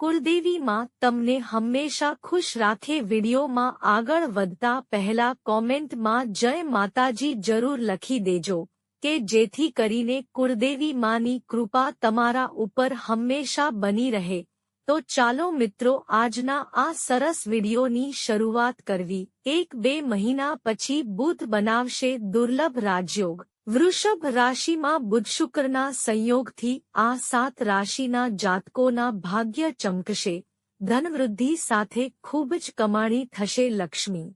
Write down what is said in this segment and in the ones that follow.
કુલદેવીમાં તમને હંમેશા ખુશ રાખે વિડીયોમાં આગળ વધતા પહેલા કોમેન્ટમાં જય માતાજી જરૂર લખી દેજો, કે જેથી કરીને કુળદેવી માની કૃપા તમારા ઉપર હંમેશા બની રહે. તો ચાલો મિત્રો આજના આ સરસ વિડીયોની શરૂઆત કરવી. એક બે મહિના પછી બુધ બનાવશે દુર્લભ રાજયોગ. વૃષભ રાશિમાં બુધ શુક્રના સંયોગથી આ સાત રાશિના જાતકોના ભાગ્ય ચમકશે. ધનવૃદ્ધિ સાથે ખૂબ જ કમાણી થશે લક્ષ્મી.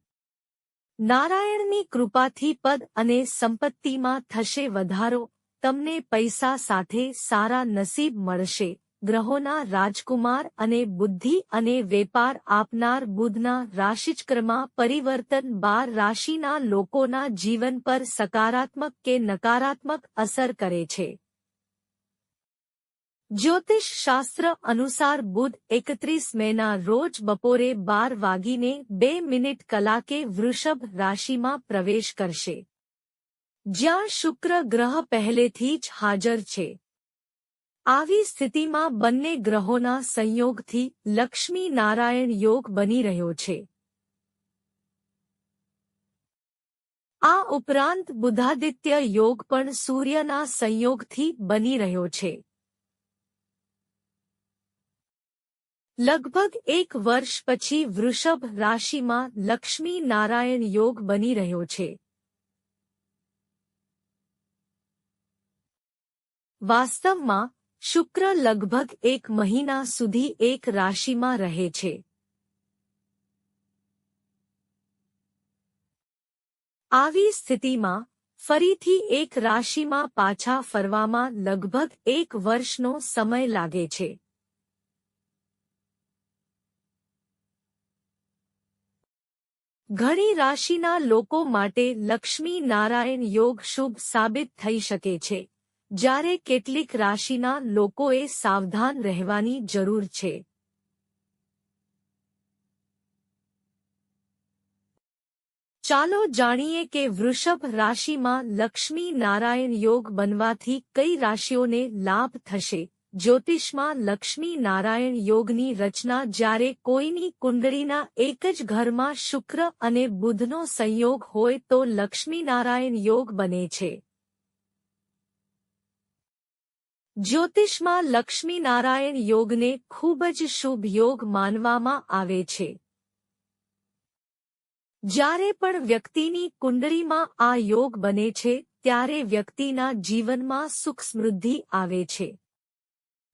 નારાયણની કૃપાથી પદ અને સંપત્તિમાં થશે વધારો. તમને પૈસા સાથે સારા નસીબ મળશે. ગ્રહોના રાજકુમાર અને બુદ્ધિ અને વેપાર આપનાર બુધના રાશિચક્રમાં પરિવર્તન બાર રાશિના લોકોના જીવન પર સકારાત્મક કે નકારાત્મક અસર કરે છે. જ્યોતિષ શાસ્ત્ર અનુસાર બુધ એકત્રીસ મેના રોજ બપોરે બાર વાગીને બે મિનિટ કલાકે વૃષભ રાશિમાં પ્રવેશ કરશે. જ્યાં શુક્ર ગ્રહ પહેલેથી જ હાજર છે. આવી સ્થિતિમાં બંને ગ્રહોના સંયોગથી લક્ષ્મી નારાયણ યોગ બની રહ્યો છે. આ ઉપરાંત બુધાદિત્ય યોગ પણ સૂર્યના સંયોગથી બની રહ્યો છે. લગભગ એક વર્ષ પછી વૃષભ રાશિમાં લક્ષ્મી નારાયણ યોગ બની રહ્યો છે. વાસ્તવમાં શુક્ર લગભગ એક મહિના સુધી એક રાશિમાં રહે છે. આવી સ્થિતિમાં ફરીથી એક રાશિમાં પાછા ફરવામાં લગભગ એક વર્ષનો સમય લાગે છે. ઘણી રાશિના લોકો માટે લક્ષ્મી નારાયણ યોગ શુભ સાબિત થઈ શકે છે. જ્યારે કેટલીક રાશિના લોકોએ સાવધાન રહેવાની જરૂર છે. ચાલો જાણીએ કે વૃષભ રાશિમાં લક્ષ્મી નારાયણ યોગ બનવાથી કઈ રાશિઓને લાભ થશે? જ્યોતિષમાં લક્ષ્મી નારાયણ યોગની રચના જ્યારે કોઈની કુંડળીના એક જ ઘરમાં શુક્ર અને બુધનો સંયોગ હોય તો લક્ષ્મીનારાયણ યોગ બને છે. જ્યોતિષમાં લક્ષ્મીનારાયણ યોગને ખૂબ જ શુભ યોગ માનવામાં આવે છે. જ્યારે પણ વ્યક્તિની કુંડળીમાં આ યોગ બને છે, ત્યારે વ્યક્તિના જીવનમાં સુખ સમૃદ્ધિ આવે છે.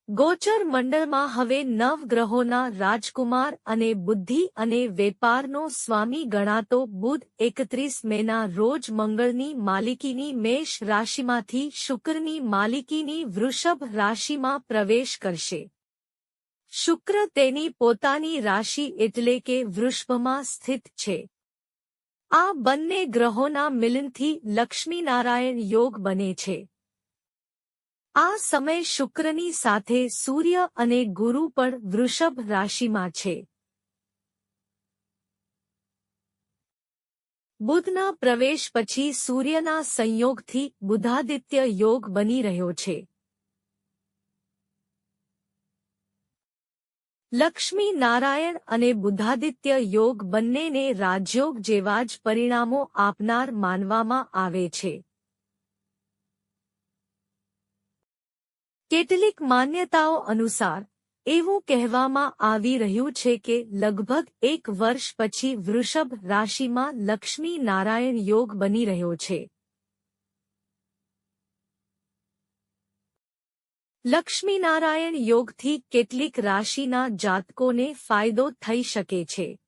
ગોચર મંડળમાં હવે નવ ગ્રહોના રાજકુમાર અને બુદ્ધિ અને વેપારનો સ્વામી ગણાતો બુધ એકત્રીસ મેના રોજ મંગળની માલિકીની મેષ રાશિમાંથી શુક્રની માલિકીની વૃષભ રાશિમાં પ્રવેશ કરશે. શુક્ર તેની પોતાની રાશિ એટલે કે વૃષભમાં સ્થિત છે. આ બંને ગ્રહોના મિલનથી લક્ષ્મીનારાયણ યોગ બને છે. આ સમય શુક્રની સાથે સૂર્ય અને ગુરુ પણ વૃષભ રાશિમાં છે. બુધના પ્રવેશ પછી સૂર્યના સંયોગથી બુધાદિત્ય યોગ બની રહ્યો છે. લક્ષ્મી નારાયણ અને બુધાદિત્ય યોગ બંનેને રાજયોગ જેવા જ પરિણામો આપનાર માનવામાં આવે છે. કેટલીક માન્યતાઓ અનુસાર, એવું કહેવામાં આવી રહ્યું છે કે લગભગ એક વર્ષ પછી વૃષભ રાશિમાં લક્ષ્મી નારાયણ યોગ બની રહ્યો છે. લક્ષ્મીનારાયણ યોગથી કેટલીક રાશિના જાતકોને ફાયદો થઈ શકે છે.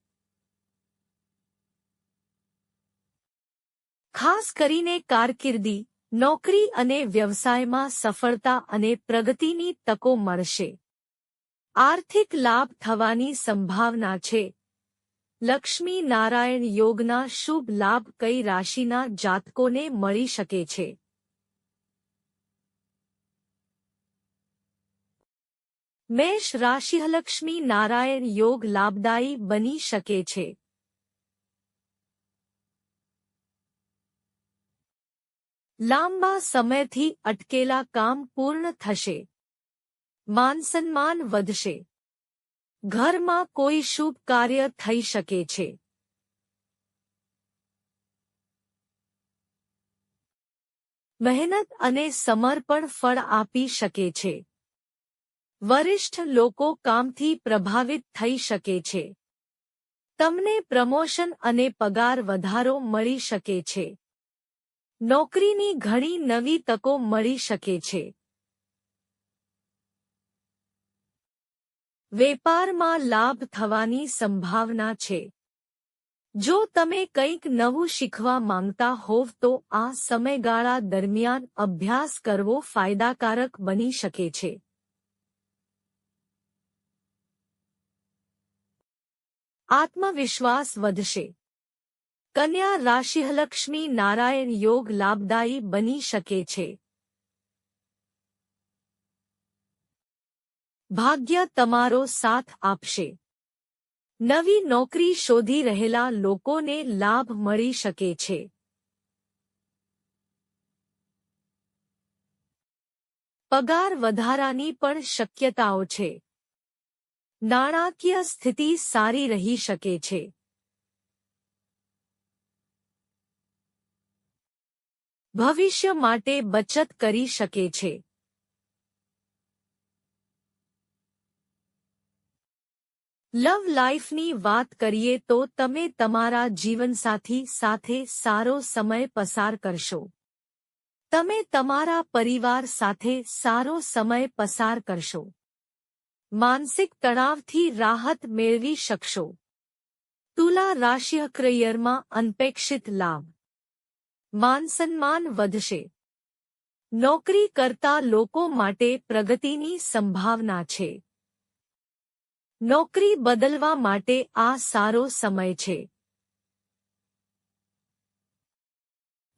ખાસ કરીને કારકિર્દી નોકરી અને વ્યવસાયમાં સફળતા અને પ્રગતિની તકો મળશે. આર્થિક લાભ થવાની સંભાવના છે. લક્ષ્મી નારાયણ યોગના શુભ લાભ કઈ રાશિના જાતકોને મળી શકે છે? મેષ રાશિ લક્ષ્મી નારાયણ યોગ લાભદાયી બની શકે છે. લાંબા સમયથી અટકેલા કામ પૂર્ણ થશે. માનસન્માન વધશે. ઘરમાં કોઈ શુભ કાર્ય થઈ શકે છે. મહેનત અને સમર્પણ ફળ આપી શકે છે. વરિષ્ઠ લોકો કામથી પ્રભાવિત થઈ શકે છે. તમને પ્રમોશન અને પગાર વધારો મળી શકે છે. નોકરીની ઘણી નવી તકો મળી શકે છે. વેપારમાં લાભ થવાની સંભાવના છે. જો તમે કંઈક નવું શીખવા માંગતા હોવ તો આ સમયગાળા દરમિયાન અભ્યાસ કરવો ફાયદાકારક બની શકે છે. આત્મવિશ્વાસ વધશે. કન્યા રાશિલક્ષ્મી નારાયણ યોગ લાભદાયી બની શકે છે. ભાગ્ય તમારો સાથ આપશે. નવી નોકરી શોધી રહેલા લોકોને લાભ મળી શકે છે. પગાર વધારાની પણ શક્યતાઓ છે. નાણાકીય સ્થિતિ સારી રહી શકે છે. ભવિષ્ય માટે બચત કરી શકે છે. લવ લાઈફની વાત કરીએ તો તમે તમારા જીવનસાથી સાથે સારો સમય પસાર કરશો. તમે તમારા પરિવાર સાથે સારો સમય પસાર કરશો. માનસિક તણાવથી રાહત મેળવી શકશો. તુલા રાશિયક્રયરમાં અનપેક્ષિત લાભ. માનસન્માન વધશે. નોકરી કરતા લોકો માટે પ્રગતિની સંભાવના છે. નોકરી બદલવા માટે આ સારો સમય છે.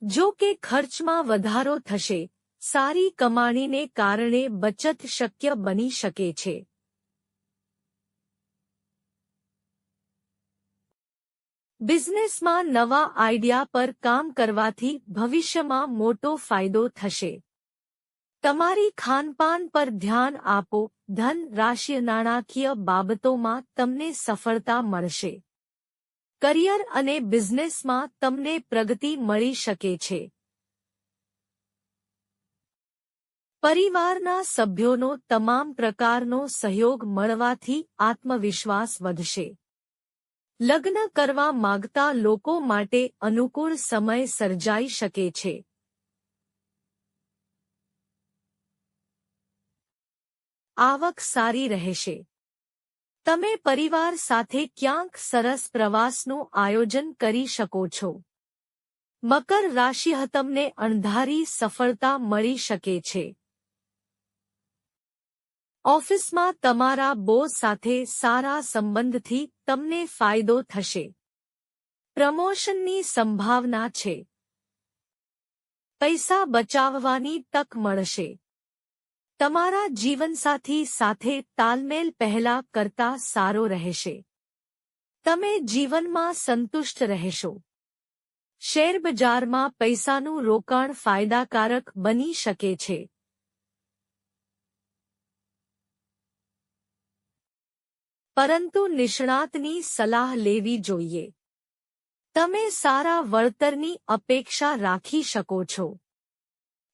જો કે ખર્ચમાં વધારો થશે, સારી કમાણીને કારણે બચત શક્ય બની શકે છે. બિઝનેસમાં નવા આઈડિયા પર કામ કરવાથી ભવિષ્યમાં મોટો ફાયદો થશે. તમારી ખાનપાન પર ધ્યાન આપો, ધન રાશિ નાણાકીય બાબતોમાં તમને સફળતા મળશે. કરિયર અને બિઝનેસમાં તમને પ્રગતિ મળી શકે છે. પરિવારના સભ્યોનો તમામ પ્રકારનો સહયોગ મળવાથી આત્મવિશ્વાસ વધશે. લગ્ન કરવા માગતા લોકો માટે અનુકૂળ સમય સર્જાઈ શકે છે. આવક સારી રહેશે. તમે પરિવાર સાથે ક્યાંક સરસ પ્રવાસનું આયોજન કરી શકો છો. મકર રાશિ તમને અણધારી સફળતા મળી શકે છે. ઓફિસમાં તમારા બોસ સાથે સારા સંબંધથી તમને ફાયદો થશે. પ્રમોશનની સંભાવના છે. પૈસા બચાવવાની તક મળશે. તમારા જીવનસાથી સાથે તાલમેલ પહેલા કરતા સારો રહેશે. તમે જીવનમાં સંતુષ્ટ રહેશો. શેરબજારમાં પૈસાનું રોકાણ ફાયદાકારક બની શકે છે. પરંતુ નિષ્ણાતની સલાહ લેવી જોઈએ. તમે સારા વળતરની અપેક્ષા રાખી શકો છો.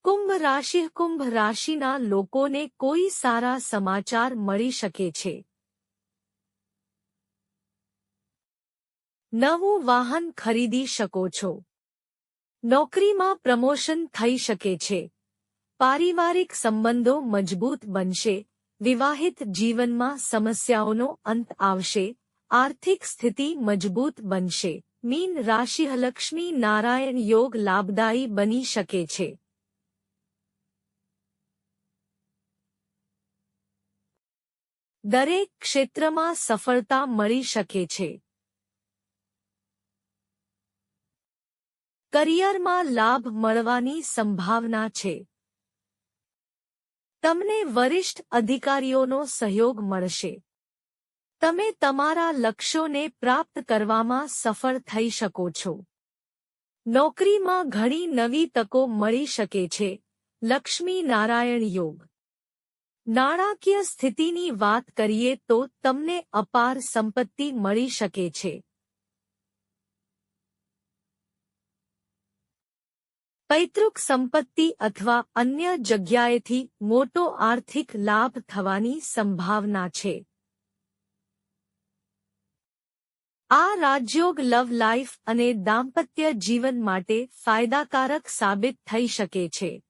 કુંભ રાશિ કુંભ રાશિના લોકોને કોઈ સારા સમાચાર મળી શકે છે. નવું વાહન ખરીદી શકો છો. નોકરીમાં પ્રમોશન થઈ શકે છે. પારિવારિક સંબંધો મજબૂત બનશે. વિવાહિત જીવનમાં સમસ્યાઓનો અંત આવશે, આર્થિક સ્થિતિ મજબૂત બનશે, મીન રાશિ લક્ષ્મી નારાયણ યોગ લાભદાયી બની શકે છે. દરેક ક્ષેત્રમાં સફળતા મળી શકે છે. કરિયરમાં લાભ મળવાની સંભાવના છે. તમને વરિષ્ઠ અધિકારીઓનો સહયોગ મળશે. તમે તમારા લક્ષ્યોને પ્રાપ્ત કરવામાં સફળ થઈ શકો છો. નોકરીમાં ઘણી નવી તકો મળી શકે છે. લક્ષ્મી નારાયણ યોગ. નાણાકીય સ્થિતિની વાત કરીએ તો તમને અપાર સંપત્તિ મળી શકે છે. પૈતૃક સંપત્તિ અથવા અન્ય જગ્યાએથી મોટો આર્થિક લાભ થવાની સંભાવના છે. આ રાજયોગ લવ લાઈફ અને દાંપત્ય જીવન માટે ફાયદાકારક સાબિત થઈ શકે છે.